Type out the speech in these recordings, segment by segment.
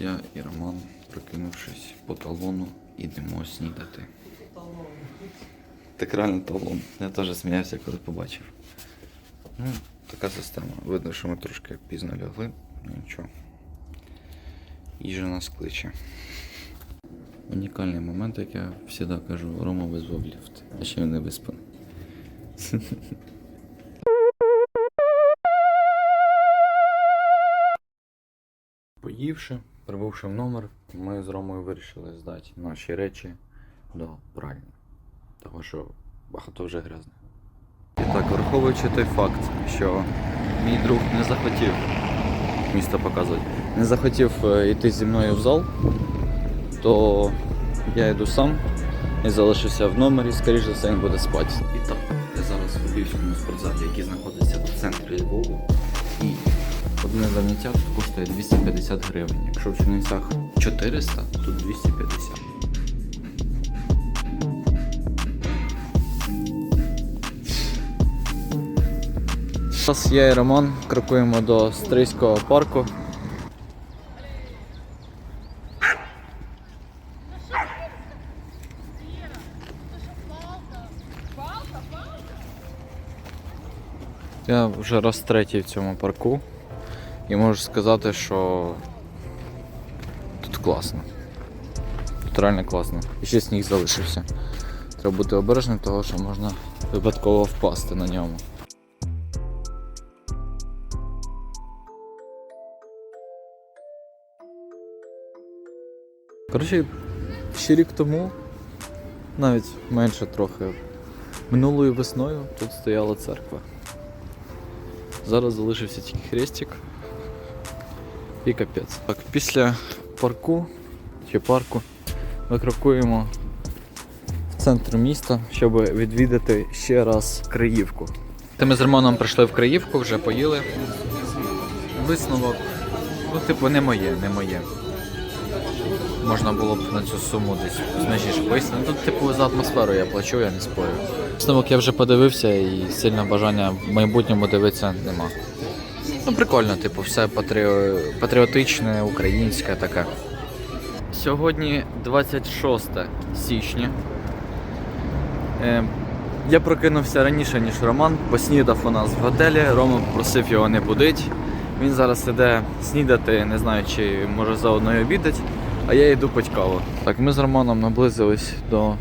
я і Роман, прокинувшись по талону, ідемо снідати. Так реально талон. Я теж сміявся, коли побачив. Ну, така система. Видно, що ми трошки пізно лягли, ну нічого. Їжа нас кличе. Унікальний момент, як я завжди кажу, Рома визвав ліфт. А ще він не виспаний. Поївши, прибувши в номер, ми з Ромою вирішили здати наші речі до пральні. Тому що багато вже грязне. І так, враховуючи той факт, що мій друг не захотів місто показувати, не захотів е, йти зі мною в зал, то я йду сам і залишився в номері, скоріш за все він буде спати. І так, я зараз у Львівському спортзалі, який знаходиться в центрі Львову. І одне заняття тут коштує 250 гривень. Якщо в Чернівцях 400, то 250. Зараз я і Роман крокуємо до Стрийського парку. Я вже раз третій в цьому парку і можу сказати, що тут класно. Тут реально класно. І ще сніг залишився. Треба бути обережним, тому що можна випадково впасти на ньому. Коротше, ще рік тому, навіть менше трохи, минулою весною тут стояла церква. Зараз залишився тільки хрестик і капець. Так, після парку чи парку ми крокуємо в центр міста, щоб відвідати ще раз Криївку. Та ми з Романом прийшли в Криївку, вже поїли. Висновок. Ну, типу, не моє, не моє. Можна було б на цю суму десь значніше поїсти. Ну тут, типу, за атмосферу я плачу, я не спорю. Висновок я вже подивився і сильно бажання в майбутньому дивитися нема. Ну, прикольно, типу, все патріо... патріотичне, українське таке. Сьогодні 26 січня. Е, я прокинувся раніше, ніж Роман, поснідав у нас в готелі. Рома попросив його не будити. Він зараз іде снідати, не знаю, чи може заодно й обідати, а я йду пить каву. Так, ми з Романом наблизились до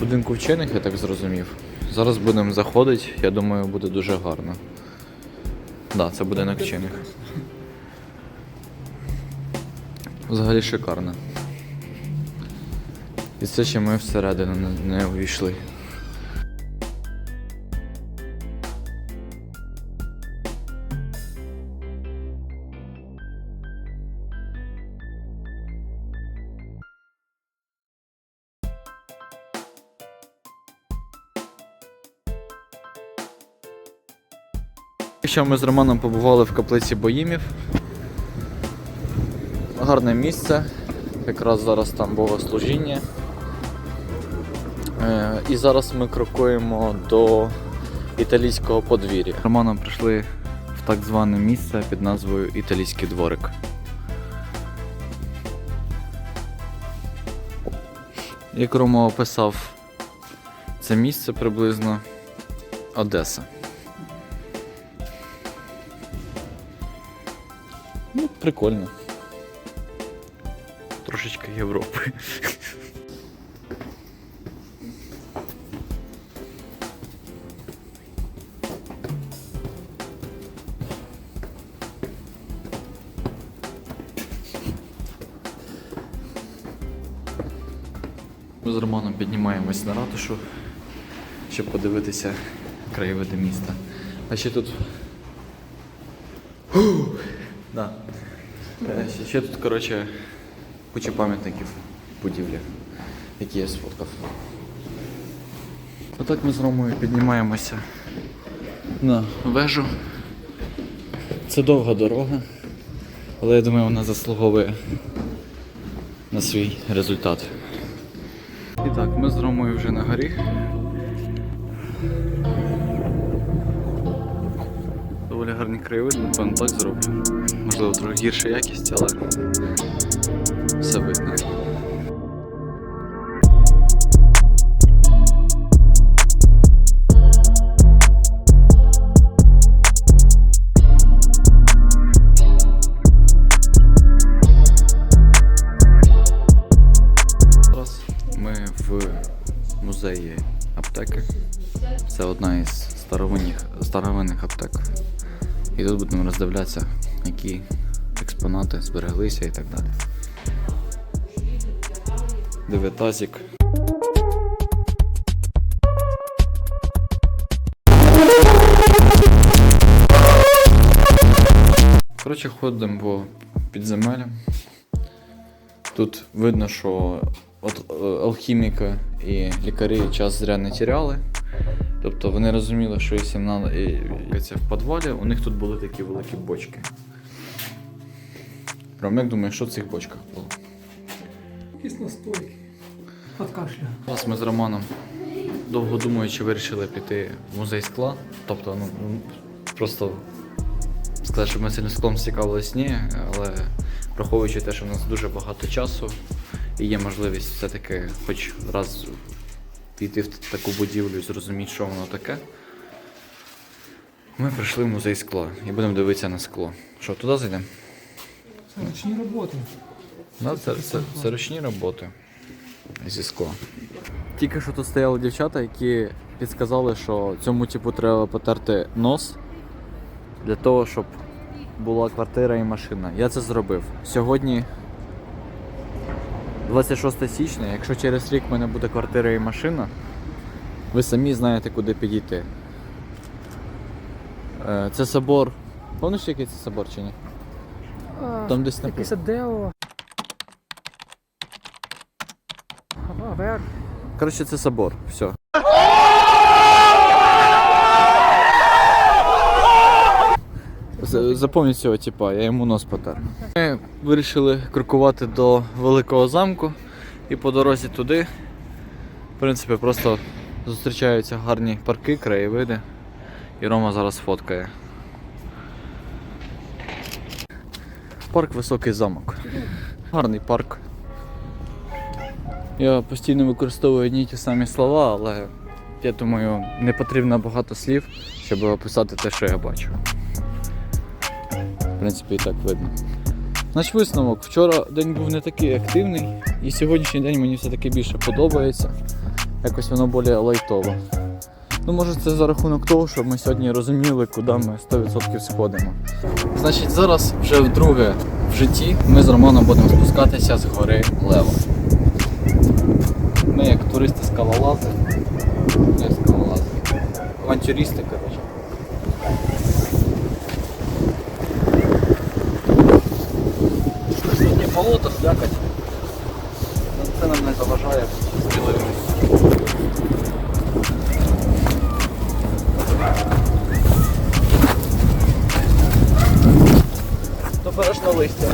будинку вчених, я так зрозумів. Зараз будемо заходити, я думаю, буде дуже гарно. Так, да, це будинок вчених. Взагалі шикарно. І це ще ми всередину не, не увійшли. Ще ми з Романом побували в каплиці Боїмів. Гарне місце. Якраз зараз там богослужіння. Е, І зараз ми крокуємо до італійського подвір'я. Романом прийшли в так зване місце під назвою Італійський дворик. Як Рома описав це місце приблизно Одеса. Прикольно. Трошечки Європи. Ми з Романом піднімаємось на ратушу, щоб подивитися краєвиди міста. А ще тут. Да. Е, Ще, ще тут, коротше, куча пам'ятників будівлі, які я сфоткав. Отак ми з Ромою піднімаємося на вежу. Це довга дорога, але я думаю, вона заслуговує на свій результат. І так, ми з Ромою вже на горі. Доволі гарний краєвид, напевно, так зроблю. Можливо, трохи гірша якість, але все видно. Музеї аптеки. Це одна із старовинних аптек. І тут будемо роздивлятися, які експонати збереглися і так далі. Дев'ятазік. Коротше, ходимо по підземелям. Тут видно, що от е, алхіміка і лікарі час зря не тіряли. Тобто вони розуміли, що їм надо, це в підвалі, у них тут були такі великі бочки. Прям як думаєш, що в цих бочках було? Якісь настойки. От кашля. Зараз ми з Романом, довго думаючи, вирішили піти в музей скла. Тобто, ну, ну, просто сказати, що ми сильно склом цікавились, ні, але враховуючи те, що в нас дуже багато часу і є можливість все-таки хоч раз піти в таку будівлю і зрозуміти, що воно таке. Ми прийшли в музей скла і будемо дивитися на скло. Що, туди зайдемо? Це ручні роботи. Да, це, це, це ручні роботи зі скла. Тільки що тут стояли дівчата, які підказали, що цьому типу треба потерти нос для того, щоб була квартира і машина. Я це зробив. Сьогодні 26 січня, якщо через рік в мене буде квартира і машина, ви самі знаєте, куди підійти. Е, Це собор. Помниш, який це собор чи ні? Там десь Якийсь написано. Адео. А. Коротше, це собор. Все. З- Запам'ять цього типа, я йому нос потер. Ми вирішили крокувати до великого замку і по дорозі туди. В принципі, просто зустрічаються гарні парки, краєвиди. І Рома зараз фоткає. Парк Високий замок. Гарний парк. Я постійно використовую одні й ті самі слова, але я думаю, не потрібно багато слів, щоб описати те, що я бачу. В принципі, і так видно. Наш висновок. Вчора день був не такий активний, і сьогоднішній день мені все-таки більше подобається. Якось воно більш лайтово. Ну, може, це за рахунок того, щоб ми сьогодні розуміли, куди ми 100% сходимо. Значить, зараз вже вдруге в житті ми з Романом будемо спускатися з гори Лева. Ми як туристи скалолази. Не скалолази. Авантюристи, коротше. Сьогодні болото, слякоть. Це нам не заважає сміливість. То береш на листя.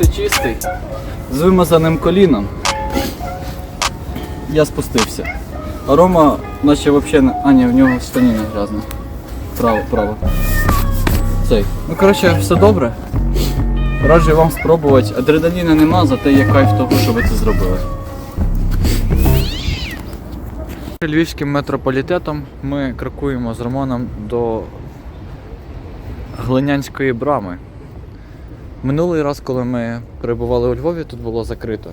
Майже чистий, з вимазаним коліном. Я спустився. А Рома, наче взагалі. А, ні, в нього штаніна грязна. Право, право. Цей. Ну, коротше, все добре. Раджу вам спробувати. Адреналіна нема, зате є кайф того, що ви це зробили. Львівським метрополітетом ми крокуємо з Романом до Глинянської брами. Минулий раз, коли ми перебували у Львові, тут було закрито.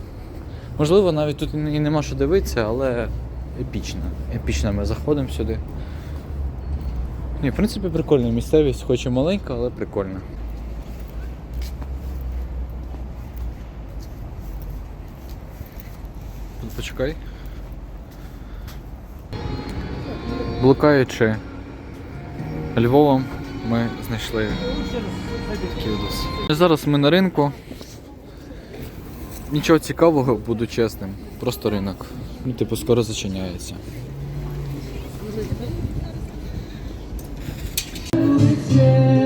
Можливо, навіть тут і нема що дивитися, але епічно. Епічно ми заходимо сюди. Ні, в принципі, прикольна місцевість, хоч і маленька, але прикольна. Почекай. Блукаючи Львовом, ми знайшли кілдус. Зараз ми на ринку. Нічого цікавого, буду чесним. Просто ринок. Ну, Типу скоро зачиняється. Yeah.